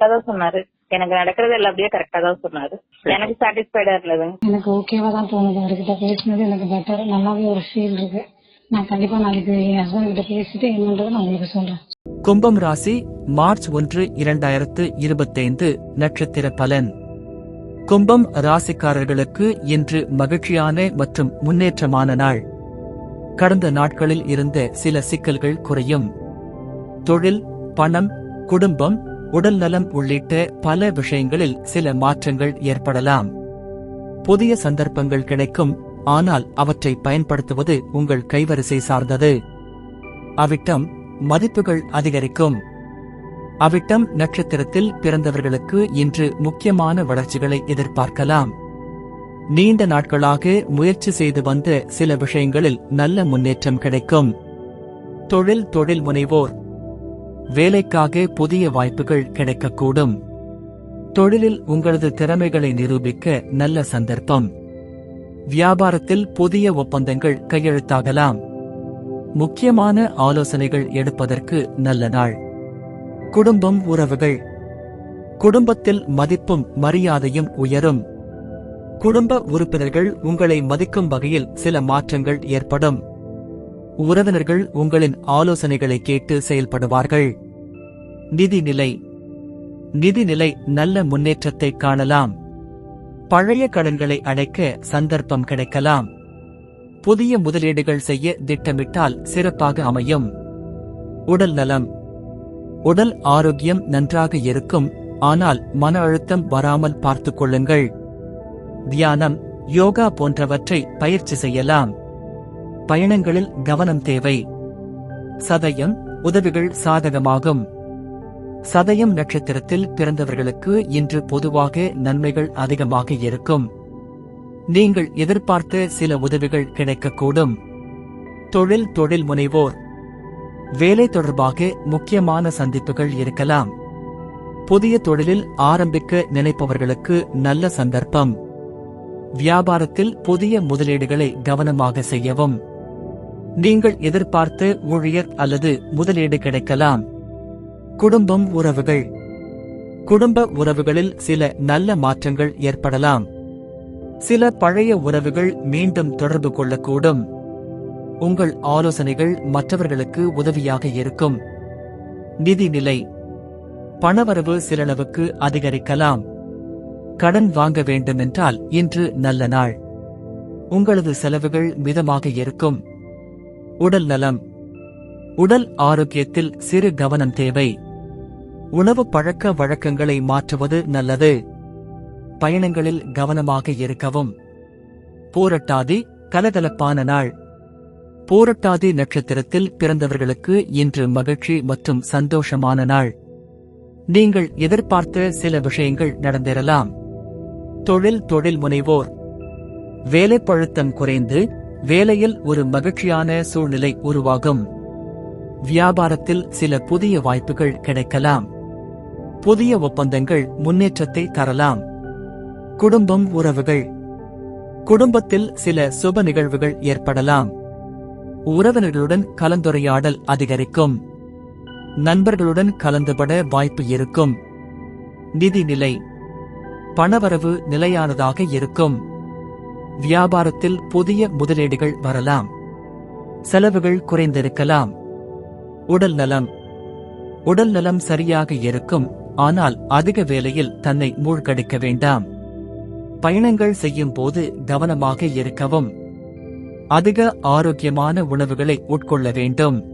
கரெக்டா தான் சொன்னாரு. எனக்கு நடக்கிறது எல்லாம் அப்படியே கரெக்டா தான் சொன்னாரு. எனக்கு சாட்டிஸ்ஃபைடா இருந்ததுங்க எனக்கு ஓகேவா தான் தோணுது. அவர்கிட்ட பேசினது எனக்கு பெட்டர் நல்லாவே ஒரு ஃபீல் இருக்கு. நான் கண்டிப்பா நாளைக்கு என் ஹஸ்பண்ட் கிட்ட பேசிட்டு என்னன்றதை நான் உங்களுக்கு சொல்றேன். கும்பம் ராசி மார்ச் ஒன்று இரண்டாயிரத்து இருபத்தைந்து நட்சத்திர பலன். கும்பம் ராசிக்காரர்களுக்கு இன்று மகிழ்ச்சியான மற்றும் முன்னேற்றமான நாள். கடந்த நாட்களில் இருந்த சில சிக்கல்கள் குறையும். தொழில் பணம் குடும்பம் உடல் நலம் உள்ளிட்ட பல விஷயங்களில் சில மாற்றங்கள் ஏற்படலாம். புதிய சந்தர்ப்பங்கள் கிடைக்கும் ஆனால் அவற்றை பயன்படுத்துவது உங்கள் கைவரிசை சார்ந்தது. அவிட்டம் மதிப்புகள் அதிகரிக்கும். அவிட்டம் நட்சத்திரத்தில் பிறந்தவர்களுக்கு இன்று முக்கியமான வளர்ச்சிகளை எதிர்பார்க்கலாம். நீண்ட நாட்களாக முயற்சி செய்து வந்த சில விஷயங்களில் நல்ல முன்னேற்றம் கிடைக்கும். தொழில் தொழில் முனைவோர் வேலைக்காக புதிய வாய்ப்புகள் கிடைக்கக்கூடும். தொழிலில் உங்களது திறமைகளை நிரூபிக்க நல்ல சந்தர்ப்பம். வியாபாரத்தில் புதிய ஒப்பந்தங்கள் கையெழுத்தாகலாம். முக்கியமான ஆலோசனைகள் எடுப்பதற்கு நல்ல நாள். குடும்பம் உறவுகள். குடும்பத்தில் மதிப்பும் மரியாதையும் உயரும். குடும்ப உறுப்பினர்கள் உங்களை மதிக்கும் வகையில் சில மாற்றங்கள் ஏற்படும். உறவினர்கள் உங்களின் ஆலோசனைகளை கேட்டு செயல்படுவார்கள். நிதிநிலை. நிதிநிலை நல்ல முன்னேற்றத்தை காணலாம். பழைய கடன்களை அடைக்க சந்தர்ப்பம் கிடைக்கலாம். புதிய முதலீடுகள் செய்ய திட்டமிட்டால் சிறப்பாக அமையும். உடல் நலம். உடல் ஆரோக்கியம் நன்றாக இருக்கும் ஆனால் மன அழுத்தம் வராமல் பார்த்துக் கொள்ளுங்கள். தியானம் யோகா போன்றவற்றை பயிற்சி செய்யலாம். பயணங்களில் கவனம் தேவை. சதயம் உதவிகள் சாதகமாகும். சதயம் நட்சத்திரத்தில் பிறந்தவர்களுக்கு இன்று பொதுவாக நன்மைகள் அதிகமாக இருக்கும். நீங்கள் எதிர்பார்த்த சில உதவிகள் கிடைக்கக்கூடும். தொழில் தொழில் முனைவோர். வேலை தொடர்பாக முக்கியமான சந்திப்புகள் இருக்கலாம். புதிய தொழிலில் ஆரம்பிக்க நினைப்பவர்களுக்கு நல்ல சந்தர்ப்பம். வியாபாரத்தில் புதிய முதலீடுகளை கவனமாக செய்யவும். நீங்கள் எதிர்பார்த்த ஊழியர் அல்லது முதலீடு கிடைக்கலாம். குடும்பம் உறவுகள். குடும்ப உறவுகளில் சில நல்ல மாற்றங்கள் ஏற்படலாம். சில பழைய உறவுகள் மீண்டும் தொடர்பு கொள்ளக்கூடும். உங்கள் ஆலோசனைகள் மற்றவர்களுக்கு உதவியாக இருக்கும். நிதிநிலை. பணவரவு சிலளவுக்கு அதிகரிக்கலாம். கடன் வாங்க வேண்டுமென்றால் இன்று நல்ல நாள். உங்களது செலவுகள் மிதமாக இருக்கும். உடல் நலம். உடல் ஆரோக்கியத்தில் சிறு கவனம் தேவை. உணவு பழக்க வழக்கங்களை மாற்றுவது நல்லது. பயணங்களில் கவனமாக இருக்கவும். போரட்டாதி கலகலப்பான நாள். போரட்டாதி நட்சத்திரத்தில் பிறந்தவர்களுக்கு இன்று மகிழ்ச்சி மற்றும் சந்தோஷமான நாள். நீங்கள் எதிர்பார்த்த சில விஷயங்கள் நடந்திரலாம். தொழில் தொழில் முனைவோர். வேலைப்பழுத்தம் குறைந்து வேலையில் ஒரு மகிழ்ச்சியான சூழ்நிலை உருவாகும். வியாபாரத்தில் சில புதிய வாய்ப்புகள் கிடைக்கலாம். புதிய ஒப்பந்தங்கள் முன்னேற்றத்தை தரலாம். குடும்பம் உறவுகள். குடும்பத்தில் சில சுப நிகழ்வுகள் ஏற்படலாம். உறவினர்களுடன் கலந்துரையாடல் அதிகரிக்கும். நண்பர்களுடன் கலந்துபட வாய்ப்பு இருக்கும். நிதிநிலை பணவரவு நிலையானதாக இருக்கும். வியாபாரத்தில் புதிய முதலீடுகள் வரலாம். செலவுகள் குறைந்திருக்கலாம். உடல் நலம். உடல் நலம் சரியாக இருக்கும் ஆனால் அதிக வேலையில் தன்னை மூழ்கடிக்க வேண்டாம். பயணங்கள் செய்யும் போது கவனமாக இருக்கவும். அதிக ஆரோக்கியமான உணவுகளை உட்கொள்ள வேண்டும்.